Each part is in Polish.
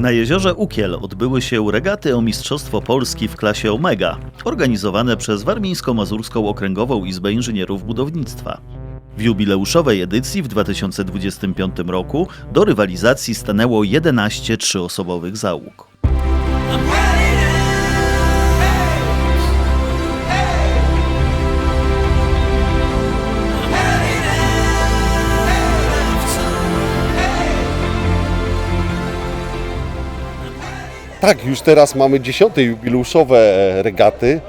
Na jeziorze Ukiel odbyły się regaty o Mistrzostwo Polski w klasie Omega, organizowane przez Warmińsko-Mazurską Okręgową Izbę Inżynierów Budownictwa. W jubileuszowej edycji w 2025 roku do rywalizacji stanęło 11 trzyosobowych załóg. Tak, już teraz mamy dziesiąte jubileuszowe e, regaty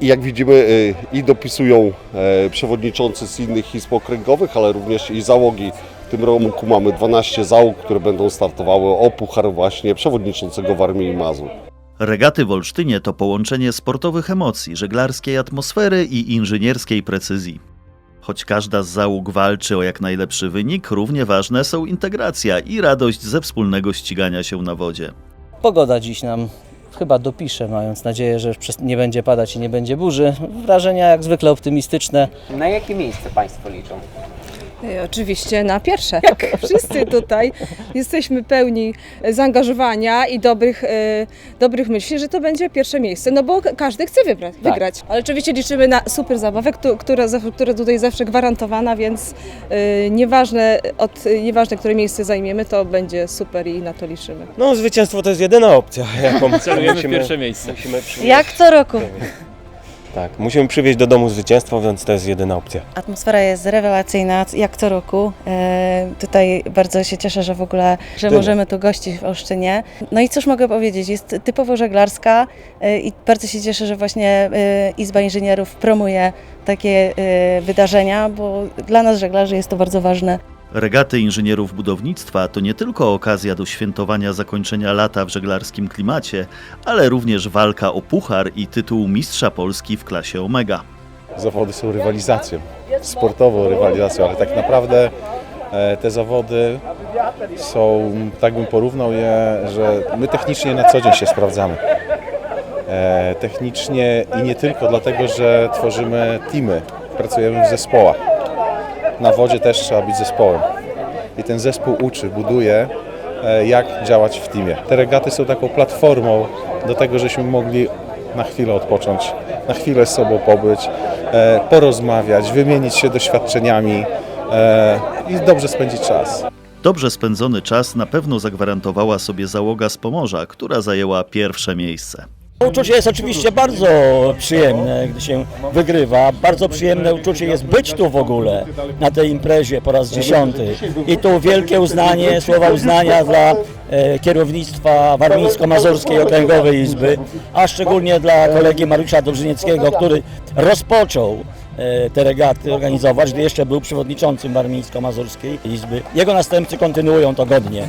i jak widzimy e, i dopisują e, przewodniczący z innych izb okręgowych, ale również i załogi. W tym roku mamy 12 załóg, które będą startowały o puchar właśnie przewodniczącego w Armii i Mazur. Regaty w Olsztynie to połączenie sportowych emocji, żeglarskiej atmosfery i inżynierskiej precyzji. Choć każda z załóg walczy o jak najlepszy wynik, równie ważne są integracja i radość ze wspólnego ścigania się na wodzie. Pogoda dziś nam chyba dopisze, mając nadzieję, że nie będzie padać i nie będzie burzy. Wrażenia jak zwykle optymistyczne. Na jakie miejsce Państwo liczą? E, Oczywiście na pierwsze. Wszyscy tutaj jesteśmy pełni zaangażowania i dobrych, e, dobrych myśli, że to będzie pierwsze miejsce, no bo każdy chce wybrać, wygrać. Ale oczywiście liczymy na super zabawę, któ- która, która tutaj zawsze gwarantowana, więc e, nieważne, od, nieważne, które miejsce zajmiemy, to będzie super i na to liczymy. No, zwycięstwo to jest jedyna opcja, jaką Celujemy w pierwsze miejsce. Musimy przywieźć, Jak co roku. Tak, musimy przywieźć do domu zwycięstwo, więc to jest jedyna opcja. Atmosfera jest rewelacyjna, jak co roku. E, tutaj bardzo się cieszę, że w ogóle, że Tyle. możemy tu gościć w Olsztynie. No i cóż mogę powiedzieć, jest typowo żeglarska e, i bardzo się cieszę, że właśnie e, Izba Inżynierów promuje takie e, wydarzenia, bo dla nas żeglarzy jest to bardzo ważne. Regaty inżynierów budownictwa to nie tylko okazja do świętowania zakończenia lata w żeglarskim klimacie, ale również walka o puchar i tytuł Mistrza Polski w klasie Omega. zawody są rywalizacją, sportową rywalizacją, ale tak naprawdę e, te zawody są, tak bym porównał je, że my technicznie na co dzień się sprawdzamy. E, Technicznie i nie tylko dlatego, że tworzymy teamy, pracujemy w zespołach. Na wodzie też trzeba być zespołem. I ten zespół uczy, buduje, e, jak działać w teamie. Te regaty są taką platformą do tego, żeśmy mogli na chwilę odpocząć, na chwilę z sobą pobyć, e, porozmawiać, wymienić się doświadczeniami e, i dobrze spędzić czas. Dobrze spędzony czas na pewno zagwarantowała sobie załoga z Pomorza, która zajęła pierwsze miejsce. Uczucie jest oczywiście bardzo przyjemne, gdy się wygrywa. Bardzo przyjemne uczucie jest być tu w ogóle na tej imprezie po raz dziesiąty. I tu wielkie uznanie, słowa uznania dla e, kierownictwa Warmińsko-Mazurskiej Okręgowej Izby, a szczególnie dla kolegi Mariusza Dobrzynieckiego, który rozpoczął e, te regaty organizować, gdy jeszcze był przewodniczącym Warmińsko-Mazurskiej Izby. Jego następcy kontynuują to godnie.